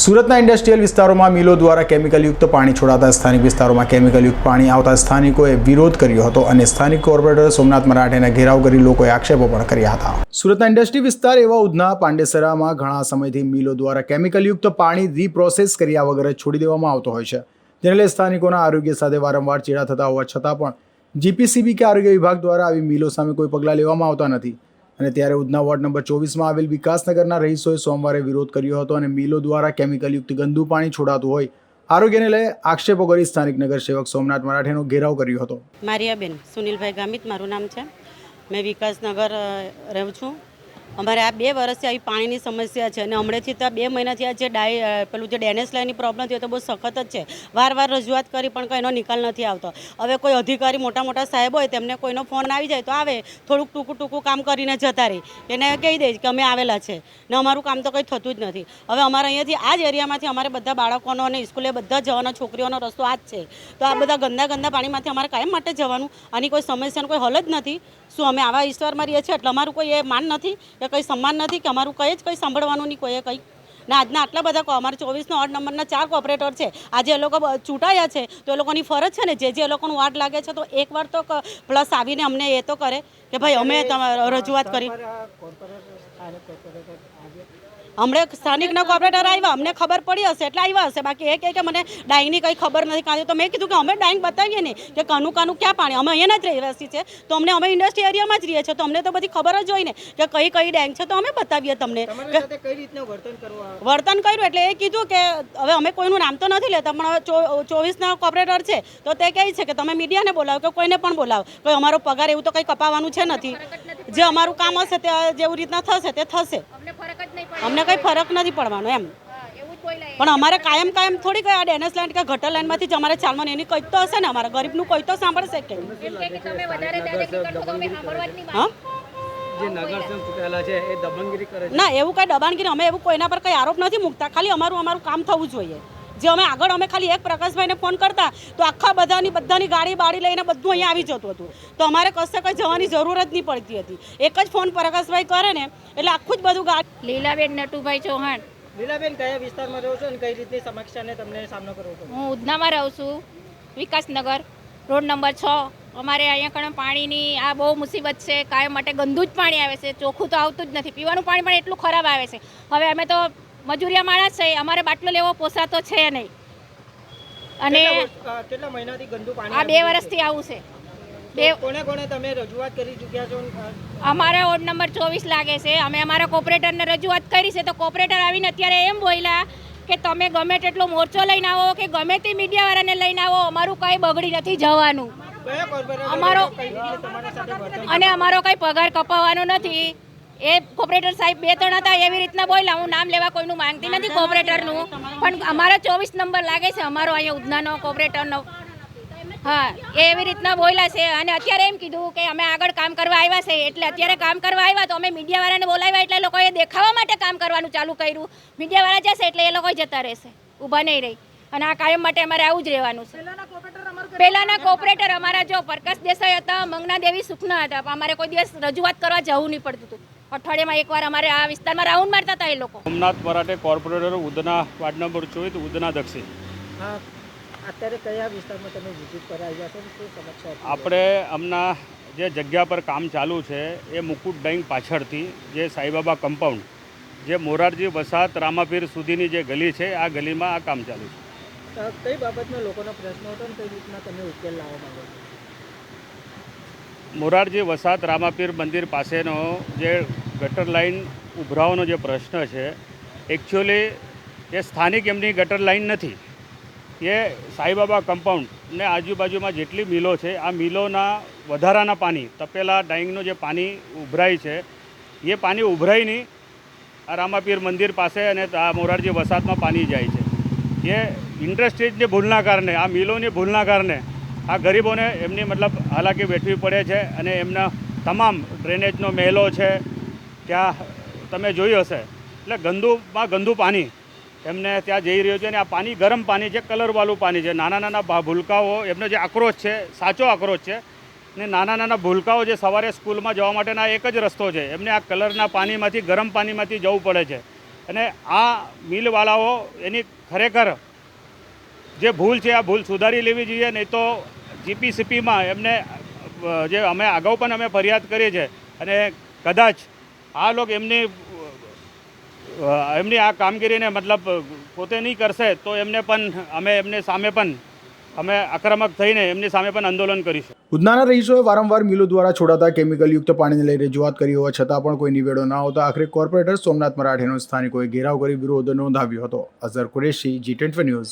સુરતના ઇન્ડસ્ટ્રીયલ વિસ્તારોમાં મિલો દ્વારા કેમિકલયુક્ત પાણી છોડાતા સ્થાનિક વિસ્તારોમાં કેમિકલયુક્ત પાણી આવતા સ્થાનિકોએ વિરોધ કર્યો હતો અને સ્થાનિક કોર્પોરેટર સોમનાથ મરાઠેને ઘેરાવ કરી લોકોએ આક્ષેપો પણ કર્યા હતા. સુરતના ઇન્ડસ્ટ્રી વિસ્તાર એવા ઉધના પાંડેસરામાં ઘણા સમયથી મિલો દ્વારા કેમિકલયુક્ત પાણી રીપ્રોસેસ કર્યા વગર છોડી દેવામાં આવતો હોય છે. જેને લઈ સ્થાનિકોના આરોગ્ય સાથે વારંવાર ચેડા થતા હોવા છતાં પણ જીપીસીબી કે આરોગ્ય વિભાગ દ્વારા આવી મિલો સામે કોઈ પગલાં લેવામાં આવતા નથી. અને ત્યારે ઉધના વોર્ડ નંબર ચોવીસમાં આવેલ વિકાસનગરના રહીશોએ સોમવારે વિરોધ કર્યો હતો અને મિલો દ્વારા કેમિકલયુક્ત ગંદુ પાણી છોડાતું હોય. આરોગ્યને લઈ આક્ષેપો કરી સ્થાનિક નગરસેવક સોમનાથ મરાઠેનો ઘેરાવ કર્યો હતો. મારિયાબેન, સુનિલભાઈ ગામિત, મારું નામ છે. મેં વિકાસનગર રહું છું. અમારે આ બે વર્ષથી આવી પાણીની સમસ્યા છે અને હમણાંથી તો બે મહિનાથી આ જે ડાય પેલું જે ડેનેસ લાઈનની પ્રોબ્લેમ થયો તો બહુ સખત જ છે. વાર વાર રજૂઆત કરી પણ કંઈ એનો નિકાલ નથી આવતો. હવે કોઈ અધિકારી મોટા મોટા સાહેબ હોય તેમને કોઈનો ફોન આવી જાય તો આવે, થોડુંક ટૂંકું ટૂંકું કામ કરીને જતા રહી. એને કહી દે કે અમે આવેલા છે. ને અમારું કામ તો કંઈ થતું જ નથી. હવે અમારે અહીંયાથી, આ જ એરિયામાંથી અમારે બધા બાળકોનો અને સ્કૂલે બધા જવાના, છોકરીઓનો રસ્તો આ જ છે. તો આ બધા ગંદા ગંદા પાણીમાંથી અમારે કાયમ માટે જવાનું. આની કોઈ સમસ્યાનો કોઈ હલ જ નથી. શું અમે આવા વિસ્તારમાં રહીએ છીએ? એટલે અમારું કોઈ એ માન નથી. કે કંઈ સન્માન નથી, કે અમારું કંઈ જ કંઈ સાંભળવાનું નહીં, કોઈએ કંઈ. ને આજના આટલા બધા અમારે ચોવીસનો વોર્ડ નંબરના ચાર કોઓપરેટર છે. આજે એ લોકો ચૂંટાયા છે, તો એ લોકોની ફરજ છે ને, જે જે એ લોકોનું વાટ લાગે છે, તો એકવાર તો પ્લસ આવીને અમને એ તો કરે કે ભાઈ, અમે રજૂઆત કરી. હમણાં સ્થાનિકના કોર્પોરેટર આવ્યા અમને ખબર પડી હશે એટલે આવ્યા હશે. બાકી એ કહે કે મને ડાઈંગની કંઈ ખબર નથી. કાંઈ તો મેં કીધું કે અમે ડાઈંગ બતાવીએ ને કે કાનું કાનું ક્યાં પાણી. અમે અહીંયા જ રહેવાસી છે. તો અમને અમે ઇન્ડસ્ટ્રી એરિયામાં જ રહીએ છીએ. તો અમને તો બધી ખબર જ હોય ને કે કઈ કઈ ડાઈંગ છે તો અમે બતાવીએ તમને. વર્તન કર્યું એટલે એ કીધું કે હવે અમે કોઈનું નામ તો નથી લેતા પણ ચો- ચોવીસના કોર્પોરેટર છે. તો તે કહે છે કે તમે મીડિયાને બોલાવો કે કોઈને પણ બોલાવો. કોઈ અમારો પગાર એવું તો કંઈ કપાવવાનું છે નથી. જે અમારું કામ હશે તે જેવું રીતના થશે તે થશે. અમને કંઈ ફરક નથી પડવાનો એમ. હા, એવું જ બોલાય પણ અમારે કાયમ કાયમ થોડી કઈ આ ડેનસ લાઈન કે ગટર લાઇનમાંથી જ અમારે ચાલવાનું એની કઈ તો હશે ને અમારા ગરીબનું કોઈ તો સાંભળશે કે ના એવું કઈ દબાણગીરી અમે એવું કોઈના પર કંઈ આરોપ નથી મૂકતા. ખાલી અમારું અમારું કામ થવું જોઈએ. જે અમે આગળ અમે ખાલી એક પ્રકાશભાઈને ફોન કરતા તો આખા બધાની બધાની ગાડી બાડી લઈને બધું અહીંયા આવી જતું હતું. તો અમારે કશે કંઈ જવાની જરૂર જ નહીં પડતી હતી. એક જ ફોન પ્રકાશભાઈ કરે ને એટલે આખું જ બધું ગાડી લીલાબેન નટુભાઈ ચૌહાણ. લીલાબેન કયા વિસ્તારમાં રહો છો અને કઈ રીતની સમસ્યાને તમને સામનો કરવો પડે? હું ઉધનામાં રહું છું વિકાસનગર રોડ નંબર છ. અમારે અહીંયા કણે પાણીની આ બહુ મુસીબત છે કાયમ માટે ગંદુ જ પાણી આવે છે ચોખ્ખું તો આવતું જ નથી. પીવાનું પાણી પણ એટલું ખરાબ આવે છે. હવે અમે તો મજૂરિયા માણસ છે અમારે બાટલો લેવો પોસાતો છે નહીં. અને કેટલા વર્ષ- અ, કેટલા મહિનાથી ગંદુ પાણી આ બે વર્ષથી આવું છે? બે કોને કોને તમે રજૂઆત કરી ચૂક્યા છો? અમારા વોર્ડ નંબર ચોવીસ લાગે છે. અમે અમારા કોપરેટરને રજૂઆત કરી છે. તો કોપરેટર આવીને અત્યારે એમ બોલ્યા કે તમે ગમે તેટલો મોરચો લઈને આવો કે ગમે તે મીડિયાવાળાને લઈને આવો અમારું કાંઈ બગડી નથી જવાનું. અમારો- અને અમારો કાંઈ પગાર કપાવવાનો નથી. એ કોપરેટર સાહેબ બે ત્રણ હતા એવી રીતના બોલ્યા. હું નામ લેવા કોઈનું માંગતી નથી કોપરેટરનું. પણ અમારો ચોવીસ નંબર લાગે છે. અમારો અહીંયા ઉધનાનો કોર્પોરેટરનો હા એ એવી રીતના બોલ્યા છે અને અત્યારે એમ કીધું કે અમે આગળ કામ કરવા આવ્યા છે એટલે અત્યારે કામ કરવા આવ્યા તો અમે મીડિયાવાળાને બોલાવ્યા એટલે લોકોએ દેખાવા માટે કામ કરવાનું ચાલુ કર્યું. મીડિયાવાળા જશે એટલે એ લોકો જતા રહેશે ઊભા નહીં રહી. અને આ કાયમ માટે અમારે આવું જ રહેવાનું છે. પહેલાના કોપરેટર અમારા જો પ્રકાશ દેસાઈ હતા મંગના દેવી સુખના હતા પણ અમારે કોઈ દિવસ રજૂઆત કરવા જવું નહીં પડતું હતું. અઠવાડિયામાં એકવાર અમારે આ વિસ્તારમાં રાઉન્ડ મારતા હતા એ લોકો. Somnath Marathe corporator Udhna ward number ચોવીસ ઉધના દક્ષિણ. અત્યારે કયા વિસ્તારમાં તમે વિઝિટ કરવા આવ્યા છો શું સમસ્યા આપણે હમણાં જે જગ્યા પર કામ ચાલુ છે એ મુકુટ ડાઈંગ પાછળથી જે સાઈબાબા કમ્પાઉન્ડ જે મોરારજી વસાત રામાપીર સુધીની જે ગલી છે આ ગલીમાં આ કામ ચાલુ છે. કઈ બાબતનો લોકોનો પ્રશ્ન હતો ને કઈ રીતના તમે ઉકેલ લાવવા માંગો છો? મોરારજી વસાત રામાપીર મંદિર પાસેનો જે ગટર લાઈન ઉભરાવાનો જે પ્રશ્ન છે એકચ્યુઅલી એ સ્થાનિક એમની ગટર લાઈન નથી. એ સાઈબાબા કમ્પાઉન્ડ ને આજુબાજુમાં જેટલી મિલો છે, આ મિલોના વધારાના પાણી, તપેલા ડાઈંગનું જે પાણી ઉભરાય છે, એ પાણી ઉભરાય નહીં. આ રામાપીર મંદિર પાસે અને આ મોરારજી વસાતમાં પાણી જાય છે. એ ઇન્ડસ્ટ્રીઝની ભૂલના કારણે, આ મિલોની ભૂલના કારણે આ ગરીબોને એમની મતલબ હાલાકી વેઠવી પડે છે અને એમના તમામ ડ્રેનેજનો મહેલો છે. ત્યાં તમે જોયું હશે. એટલે ગંદુમાં ગંદુ પાણી એમને ત્યાં જઈ રહ્યો છે અને આ પાણી, ગરમ પાણી છે, કલરવાળું પાણી છે. નાના નાના ભૂલકાઓ, એમનો જે આક્રોશ છે, સાચો આક્રોશ છે, ને નાના નાના ભૂલકાઓ જે સવારે સ્કૂલમાં જવા માટેના એક જ રસ્તો છે. એમને આ કલરના પાણીમાંથી, ગરમ પાણીમાંથી જવું પડે છે. અને આ મિલવાળાઓ એની ખરેખર જે ભૂલ છે, આ ભૂલ સુધારી લેવી જોઈએ, નહીં તો જીપીસીપીમાં એમને જે અમે અગાઉ પણ અમે ફરિયાદ કરી છે અને કદાચ આ લોકો એમની એમની આ કામગીરીને મતલબ પોતે નહીં કરશે તો એમને પણ, અમે એમને સામે પણ, અમે આક્રમક થઈને એમની સામે પણ આંદોલન કરીશું. ઉધનાના રહીશોએ વારંવાર મિલો દ્વારા છોડાતા કેમિકલયુક્ત પાણીને લઈ રજૂઆત કરી હોવા છતાં પણ કોઈ નિવેડો ન હોતા આખરે કોર્પોરેટર સોમનાથ મરાઠેનો સ્થાનિકોએ ઘેરાવ કરી વિરોધ નોંધાવ્યો હતો. Azhar Qureshi G twenty news